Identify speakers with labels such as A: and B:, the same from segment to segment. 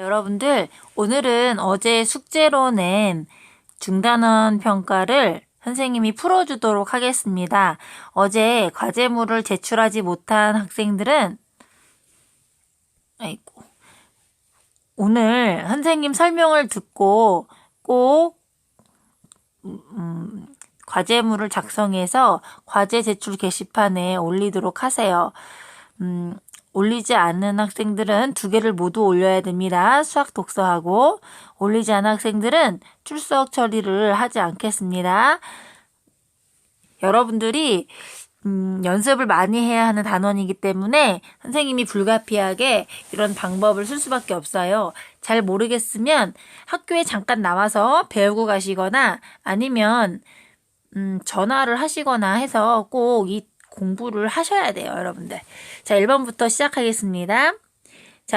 A: 여러분들, 오늘은 어제 숙제로 낸 중단원 평가를 선생님이 풀어주도록 하겠습니다. 어제 과제물을 제출하지 못한 학생들은, 아이고, 오늘 선생님 설명을 듣고 꼭, 음, 과제물을 작성해서 과제 제출 게시판에 올리도록 하세요. 음, 올리지 않는 학생들은 두 개를 모두 올려야 됩니다. 수학 독서하고 올리지 않은 학생들은 출석 처리를 하지 않겠습니다. 여러분들이 음, 연습을 많이 해야 하는 단원이기 때문에 선생님이 불가피하게 이런 방법을 쓸 수밖에 없어요. 잘 모르겠으면 학교에 잠깐 나와서 배우고 가시거나 아니면 음, 전화를 하시거나 해서 꼭 이 공부를 하셔야 돼요, 여러분들. 자, 1번부터 시작하겠습니다. 자,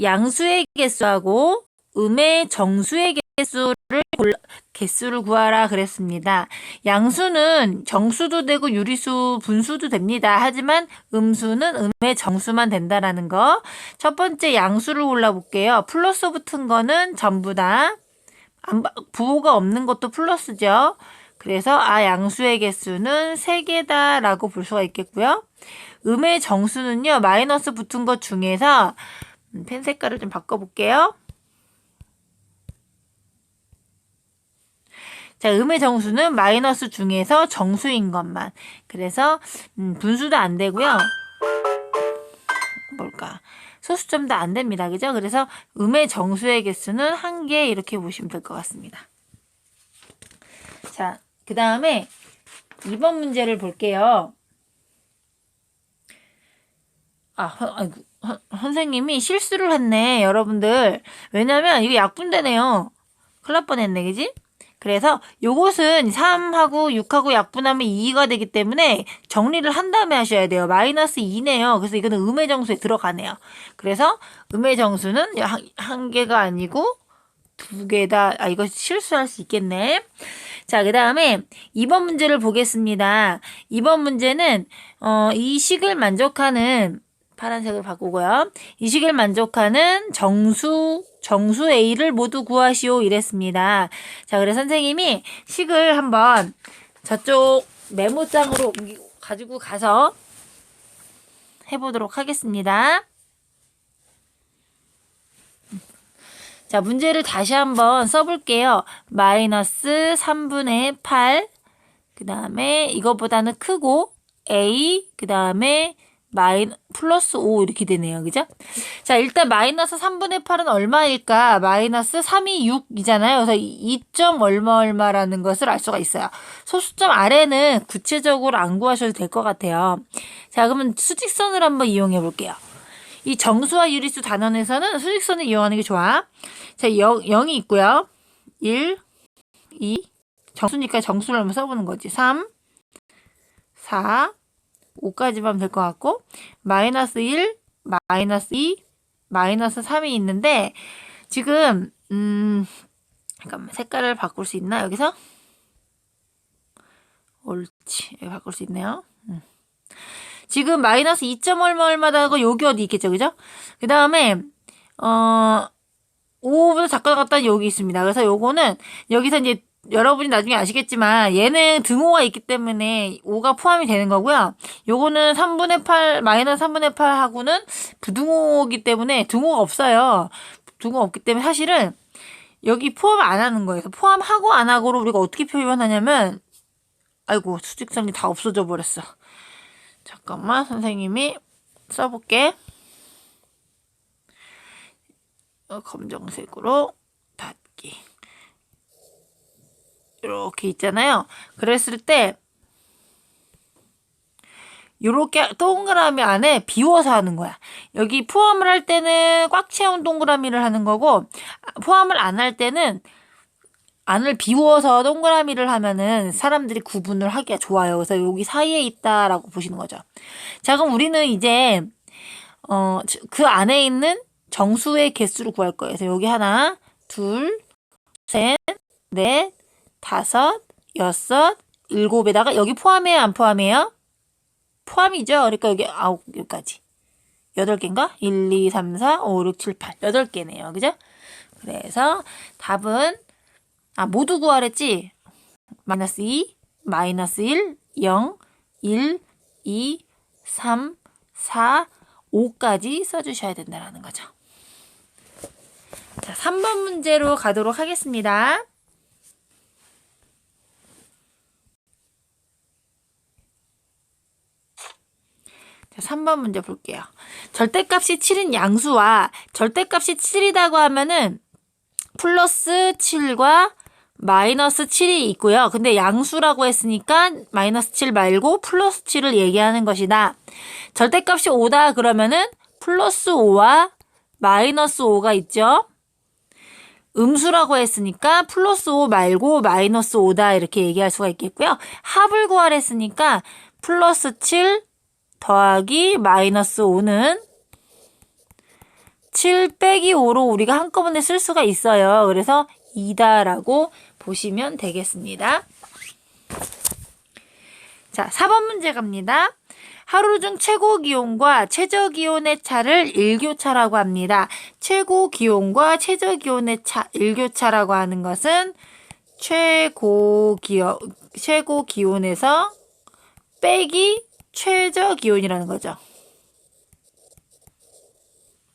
A: 양수의 개수하고 음의 정수의 개수를 골라, 개수를 구하라 그랬습니다. 양수는 정수도 되고 유리수, 분수도 됩니다. 하지만 음수는 음의 정수만 된다라는 거. 첫 번째 양수를 골라볼게요. 플러스 붙은 거는 전부 다 부호가 없는 것도 플러스죠. 그래서 아 양수의 개수는 3개다라고 볼 수가 있겠고요. 음의 정수는요. 마이너스 붙은 것 중에서 음, 펜 색깔을 좀 바꿔볼게요. 자, 음의 정수는 마이너스 중에서 정수인 것만. 그래서 음, 분수도 안 되고요. 뭘까? 소수점도 안 됩니다. 그죠? 그래서 음의 정수의 개수는 한 개 이렇게 보시면 될 것 같습니다. 자, 그 다음에 2번 문제를 볼게요. 아, 아이고, 선생님이 실수를 했네, 여러분들. 왜냐면 이게 약분되네요. 큰일 날 뻔 했네, 그지? 그래서 요것은 3하고 6하고 약분하면 2가 되기 때문에 정리를 한 다음에 하셔야 돼요. 마이너스 2네요. 그래서 이거는 음의 정수에 들어가네요. 그래서 음의 정수는 한, 한 개가 아니고 두 개다. 아, 이거 실수할 수 있겠네. 자, 그 다음에 2번 문제를 보겠습니다. 2번 문제는, 어, 이 식을 만족하는, 파란색을 바꾸고요. 이 식을 만족하는 정수, 정수 A를 모두 구하시오. 이랬습니다. 자, 그래서 선생님이 식을 한번 저쪽 메모장으로 가지고 가서 해보도록 하겠습니다. 자, 문제를 다시 한번 써볼게요. 마이너스 3분의 8. 그 다음에 이것보다는 크고 A. 그 다음에 마이 플러스 5 이렇게 되네요. 그죠? 자, 일단 마이너스 3분의 8은 얼마일까? 마이너스 3이 6이잖아요. 그래서 2점 얼마 얼마라는 것을 알 수가 있어요. 소수점 아래는 구체적으로 안 구하셔도 될 것 같아요. 자, 그러면 수직선을 한번 이용해 볼게요. 이 정수와 유리수 단원에서는 수직선을 이용하는 게 좋아. 자, 0, 0이 있고요. 1, 2, 정수니까 정수를 한번 써보는 거지. 3, 4, 5까지만 하면 될것 같고, 마이너스 1, 마이너스 2, 마이너스 3이 있는데, 지금, 음, 잠깐만, 색깔을 바꿀 수 있나, 여기서? 옳지. 여기 바꿀 수 있네요. 음. 지금 마이너스 2점 얼마 얼마다 하고 여기 어디 있겠죠, 그죠? 그 다음에 어 5보다 작가 같다 여기 있습니다. 그래서 요거는 여기서 이제 여러분이 나중에 아시겠지만 얘는 등호가 있기 때문에 5가 포함이 되는 거고요. 요거는 3분의 8 마이너스 3분의 8하고는 부등호이기 때문에 등호가 없어요. 등호 없기 때문에 사실은 여기 포함 안 하는 거예요. 포함하고 안 하고로 우리가 어떻게 표현하냐면 아이고 수직선이 다 없어져 버렸어. 잠깐만 선생님이 써볼게. 어, 검정색으로 닫기. 이렇게 있잖아요. 그랬을 때 이렇게 동그라미 안에 비워서 하는 거야. 여기 포함을 할 때는 꽉 채운 동그라미를 하는 거고 포함을 안 할 때는 안을 비워서 동그라미를 하면은 사람들이 구분을 하기가 좋아요. 그래서 여기 사이에 있다라고 보시는 거죠. 자, 그럼 우리는 이제, 어, 그 안에 있는 정수의 개수를 구할 거예요. 그래서 여기 하나, 둘, 셋, 넷, 다섯, 여섯, 일곱에다가 여기 포함해요? 안 포함해요? 포함이죠? 그러니까 여기 아홉 개까지. 8개인가? 1, 2, 3, 4, 5, 6, 7, 8. 8개네요. 그죠? 그래서 답은, 아, 모두 구하랬지? 마이너스 2, 마이너스 1, 0, 1, 2, 3, 4, 5까지 써주셔야 된다는 거죠. 자, 3번 문제로 가도록 하겠습니다. 자, 3번 문제 볼게요. 절대값이 7인 양수와 절대값이 7이라고 하면은 플러스 7과 마이너스 7이 있고요. 근데 양수라고 했으니까 마이너스 7 말고 플러스 7을 얘기하는 것이다. 절대값이 5다 그러면은 플러스 5와 마이너스 5가 있죠. 음수라고 했으니까 플러스 5 말고 마이너스 5다 이렇게 얘기할 수가 있겠고요. 합을 구하랬으니까 플러스 7 더하기 마이너스 5는 7 빼기 5로 우리가 한꺼번에 쓸 수가 있어요. 그래서 2다라고 보시면 되겠습니다. 자, 4번 문제 갑니다. 하루 중 최고 기온과 최저 기온의 차를 일교차라고 합니다. 최고 기온과 최저 기온의 차, 일교차라고 하는 것은 최고 기온, 최고 기온에서 빼기 최저 기온이라는 거죠.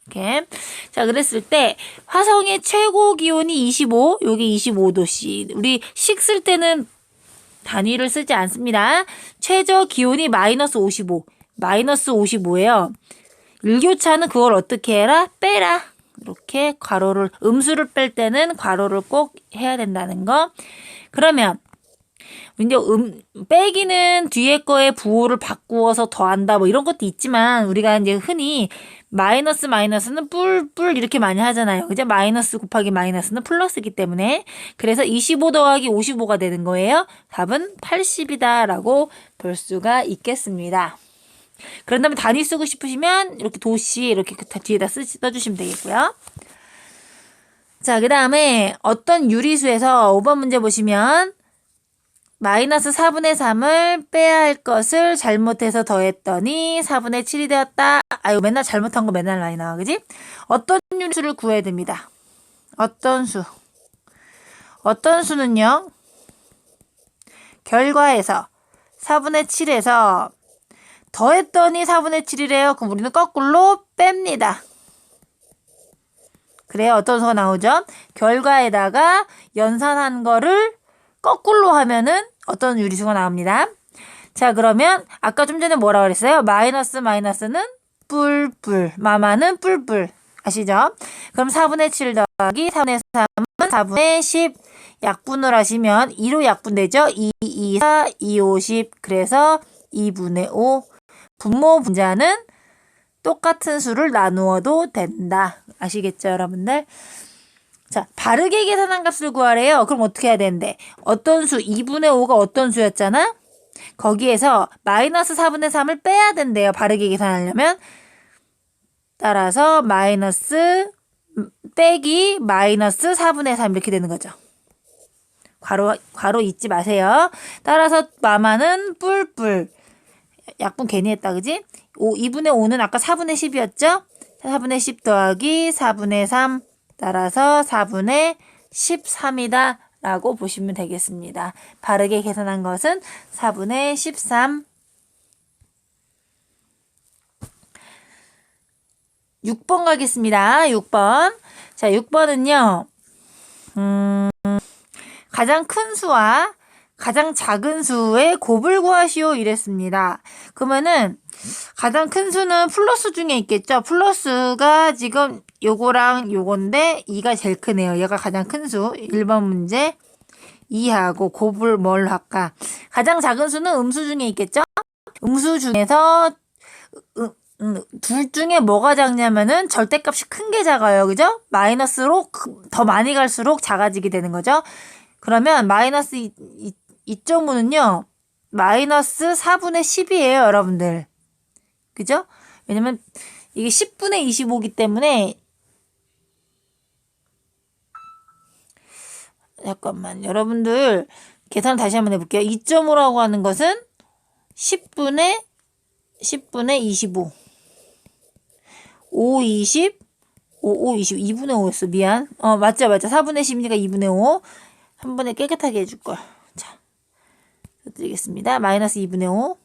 A: 이렇게. 자, 그랬을 때 화성의 최고 기온이 25, 여기 25도씨. 우리 식쓸 때는 단위를 쓰지 않습니다. 최저 기온이 마이너스 55, 마이너스 55예요. 일교차는 그걸 어떻게 해라? 빼라. 이렇게 괄호를 음수를 뺄 때는 괄호를 꼭 해야 된다는 거. 그러면 이제 음 빼기는 뒤에 거에 부호를 바꾸어서 더한다 뭐 이런 것도 있지만 우리가 이제 흔히 마이너스 마이너스는 뿔 뿔 이렇게 많이 하잖아요. 그죠? 마이너스 곱하기 마이너스는 플러스이기 때문에 그래서 25 더하기 55가 되는 거예요. 답은 80이다라고 볼 수가 있겠습니다. 그런 다음에 단위 쓰고 싶으시면 이렇게 도시 이렇게 뒤에다 쓰, 써주시면 되겠고요. 자, 그 다음에 어떤 유리수에서 5번 문제 보시면 마이너스 4분의 3을 빼야 할 것을 잘못해서 더했더니 4분의 7이 되었다. 아유, 맨날 잘못한 거 맨날 많이 나와, 그지? 어떤 유리수를 구해야 됩니다. 어떤 수? 어떤 수는요? 결과에서 4분의 7에서 더했더니 4분의 7이래요. 그럼 우리는 거꾸로 뺍니다. 그래요. 어떤 수가 나오죠? 결과에다가 연산한 거를 거꾸로 하면은 어떤 유리수가 나옵니다. 자, 그러면 아까 좀 전에 뭐라 그랬어요? 마이너스 마이너스는 뿔뿔, 마마는 뿔뿔. 아시죠? 그럼 4분의 7 더하기 4분의 3은 4분의 10. 약분을 하시면 2로 약분되죠? 2, 2, 4, 2, 5, 10. 그래서 2분의 5. 분모 분자는 똑같은 수를 나누어도 된다. 아시겠죠, 여러분들? 자, 바르게 계산한 값을 구하래요. 그럼 어떻게 해야 되는데? 어떤 수, 2분의 5가 어떤 수였잖아? 거기에서 마이너스 4분의 3을 빼야 된대요. 바르게 계산하려면. 따라서 마이너스 빼기 마이너스 4분의 3 이렇게 되는 거죠. 괄호, 괄호 잊지 마세요. 따라서 마마는 뿔뿔. 약분 괜히 했다, 그지? 5, 2분의 5는 아까 4분의 10이었죠? 4분의 10 더하기 4분의 3 따라서 4분의 13이다 라고 보시면 되겠습니다. 바르게 계산한 것은 4분의 13 6번 가겠습니다. 6번. 자, 6번은요. 음, 가장 큰 수와 가장 작은 수의 곱을 구하시오 이랬습니다. 그러면은 가장 큰 수는 플러스 중에 있겠죠. 플러스가 지금 요거랑 요건데 2가 제일 크네요. 얘가 가장 큰 수. 1번 문제 2하고 곱을 뭘 할까? 가장 작은 수는 음수 중에 있겠죠. 음수 중에서 음, 음, 둘 중에 뭐가 작냐면은 절대값이 큰 게 작아요. 그죠? 마이너스로 더 많이 갈수록 작아지게 되는 거죠. 그러면 마이너스 2.5는요. 마이너스 4분의 10이에요, 여러분들. 그죠? 왜냐면 이게 10분의 25기 때문에 잠깐만 여러분들 계산 다시 한번 해볼게요. 2.5라고 하는 것은 10분의 10분의 25 5, 20, 5, 5, 20, 2분의 5였어. 미안. 어, 맞죠, 맞죠. 4분의 10이니까 2분의 5. 한 번에 깨끗하게 해줄걸. 자, 드리겠습니다. 마이너스 2분의 5.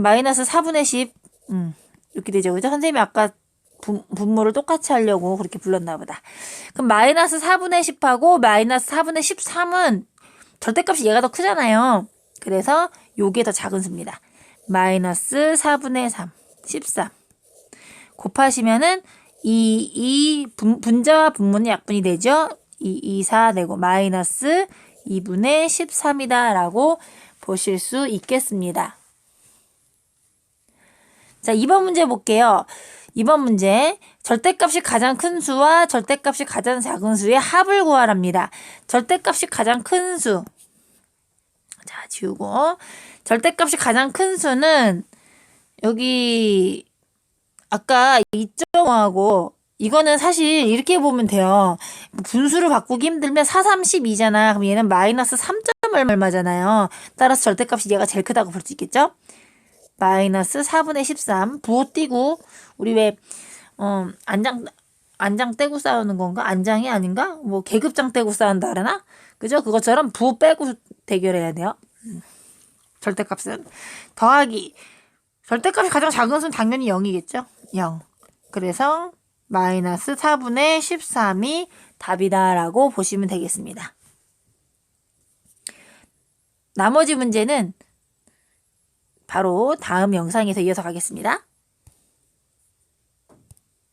A: 마이너스 4분의 10. 음, 이렇게 되죠. 그죠? 선생님이 아까 분, 분모를 똑같이 하려고 그렇게 불렀나 보다. 그럼 마이너스 4분의 10하고 마이너스 4분의 13은 절대값이 얘가 더 크잖아요. 그래서 요게 더 작은 수입니다. 마이너스 4분의 3, 13. 곱하시면은 이, 이 분, 분자와 분모는 약분이 되죠. 2, 2, 4 되고 마이너스 2분의 13이다 라고 보실 수 있겠습니다. 자, 2번 문제 볼게요. 2번 문제. 절대값이 가장 큰 수와 절대값이 가장 작은 수의 합을 구하랍니다. 절대값이 가장 큰 수. 자, 지우고. 절대값이 가장 큰 수는 여기 아까 2.5하고 이거는 사실 이렇게 보면 돼요. 분수를 바꾸기 힘들면 4, 3, 12잖아. 그럼 얘는 마이너스 3. 얼마잖아요. 따라서 절대값이 얘가 제일 크다고 볼 수 있겠죠? 마이너스 4분의 13 부호 띄고 우리 왜 어, 안장 안장 떼고 싸우는 건가? 안장이 아닌가? 뭐 계급장 떼고 싸운다 그러나? 그죠? 그것처럼 부호 빼고 대결해야 돼요. 음. 절대값은 더하기 절대값이 가장 작은 수는 당연히 0이겠죠? 0. 그래서 마이너스 4분의 13이 답이다라고 보시면 되겠습니다. 나머지 문제는 바로 다음 영상에서 이어서 가겠습니다.